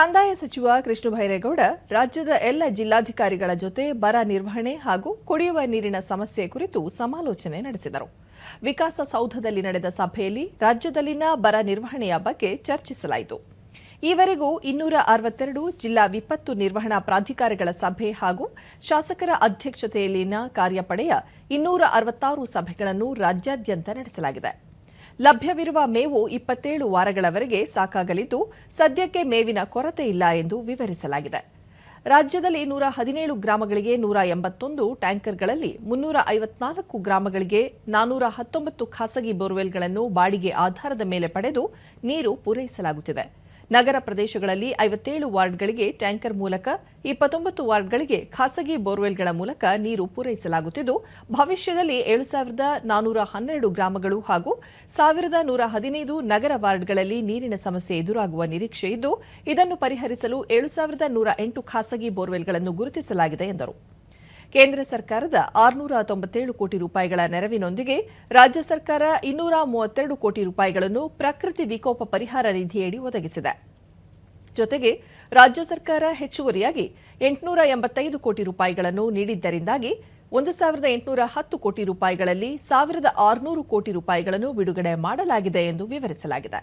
ಕಂದಾಯ ಸಚಿವ ಕೃಷ್ಣ ಭೈರೇಗೌಡ ರಾಜ್ಯದ ಎಲ್ಲ ಜಿಲ್ಲಾಧಿಕಾರಿಗಳ ಜೊತೆ ಬರ ನಿರ್ವಹಣೆ ಹಾಗೂ ಕುಡಿಯುವ ನೀರಿನ ಸಮಸ್ಯೆ ಕುರಿತು ಸಮಾಲೋಚನೆ ನಡೆಸಿದರು. ವಿಕಾಸಸೌಧದಲ್ಲಿ ನಡೆದ ಸಭೆಯಲ್ಲಿ ರಾಜ್ಯದಲ್ಲಿನ ಬರ ನಿರ್ವಹಣೆಯ ಬಗ್ಗೆ ಚರ್ಚಿಸಲಾಯಿತು. ಈವರೆಗೂ ಇನ್ನೂರ ಅರವತ್ತೆರಡು ಜಿಲ್ಲಾ ವಿಪತ್ತು ನಿರ್ವಹಣಾ ಪ್ರಾಧಿಕಾರಗಳ ಸಭೆ ಹಾಗೂ ಶಾಸಕರ ಅಧ್ಯಕ್ಷತೆಯಲ್ಲಿನ ಕಾರ್ಯಪಡೆಯ ಇನ್ನೂರ ಅರವತ್ತಾರು ಸಭೆಗಳನ್ನು ರಾಜ್ಯಾದ್ಯಂತ ನಡೆಸಲಾಗಿದೆ. ಲಭ್ಯವಿರುವ ಮೇವು ಇಪ್ಪತ್ತೇಳು ವಾರಗಳವರೆಗೆ ಸಾಕಾಗಲಿದ್ದು, ಸದ್ಯಕ್ಕೆ ಮೇವಿನ ಕೊರತೆ ಇಲ್ಲ ಎಂದು ವಿವರಿಸಲಾಗಿದೆ. ರಾಜ್ಯದಲ್ಲಿ ನೂರ ಹದಿನೇಳು ಗ್ರಾಮಗಳಿಗೆ ನೂರ ಎಂಬತ್ತೊಂದು ಟ್ಯಾಂಕರ್ಗಳಲ್ಲಿ ಮುನ್ನೂರ ಐವತ್ನಾಲ್ಕು ಗ್ರಾಮಗಳಿಗೆ ನಾನೂರ ಹತ್ತೊಂಬತ್ತು ಖಾಸಗಿ ಬೋರ್ವೆಲ್ಗಳನ್ನು ಬಾಡಿಗೆ ಆಧಾರದ ಮೇಲೆ ಪಡೆದು ನೀರು ಪೂರೈಸಲಾಗುತ್ತಿದೆ. ನಗರ ಪ್ರದೇಶಗಳಲ್ಲಿ ಐವತ್ತೇಳು ವಾರ್ಡ್ಗಳಿಗೆ ಟ್ಯಾಂಕರ್ ಮೂಲಕ, ಇಪ್ಪತ್ತೊಂಬತ್ತು ವಾರ್ಡ್ಗಳಿಗೆ ಖಾಸಗಿ ಬೋರ್ವೆಲ್ಗಳ ಮೂಲಕ ನೀರು ಪೂರೈಸಲಾಗುತ್ತಿದ್ದು, ಭವಿಷ್ಯದಲ್ಲಿ ಏಳು ಸಾವಿರದ ನಾನೂರ ಹನ್ನೆರಡು ಗ್ರಾಮಗಳು ಹಾಗೂ ಸಾವಿರದ ನೂರ ಹದಿನೈದು ನಗರ ವಾರ್ಡ್ಗಳಲ್ಲಿ ನೀರಿನ ಸಮಸ್ಯೆ ಎದುರಾಗುವ ನಿರೀಕ್ಷೆ ಇದ್ದು, ಇದನ್ನು ಪರಿಹರಿಸಲು ಏಳು ಸಾವಿರದ ನೂರ ಎಂಟು ಖಾಸಗಿ ಬೋರ್ವೆಲ್ಗಳನ್ನು ಗುರುತಿಸಲಾಗಿದೆ ಎಂದರು. ಕೇಂದ್ರ ಸರ್ಕಾರದ ಆರುನೂರ ತೊಂಬತ್ತೇಳು ಕೋಟಿ ರೂಪಾಯಿಗಳ ನೆರವಿನೊಂದಿಗೆ ರಾಜ್ಯ ಸರ್ಕಾರ ಇನ್ನೂರ ಮೂವತ್ತೆರಡು ಕೋಟಿ ರೂಪಾಯಿಗಳನ್ನು ಪ್ರಕೃತಿ ವಿಕೋಪ ಪರಿಹಾರ ನಿಧಿಯಡಿ ಒದಗಿಸಿದೆ. ಜೊತೆಗೆ ರಾಜ್ಯ ಸರ್ಕಾರ ಹೆಚ್ಚುವರಿಯಾಗಿ ಎಂಟುನೂರ ಎಂಬತ್ತೈದು ಕೋಟಿ ರೂಪಾಯಿಗಳನ್ನು ನೀಡಿದ್ದರಿಂದಾಗಿ ಒಂದು ಸಾವಿರದ ಎಂಟುನೂರ ಹತ್ತು ಕೋಟಿ ರೂಪಾಯಿಗಳಲ್ಲಿ ಸಾವಿರದ ಆರುನೂರು ಕೋಟಿ ರೂಪಾಯಿಗಳನ್ನು ಬಿಡುಗಡೆ ಮಾಡಲಾಗಿದೆ ಎಂದು ವಿವರಿಸಲಾಗಿದೆ.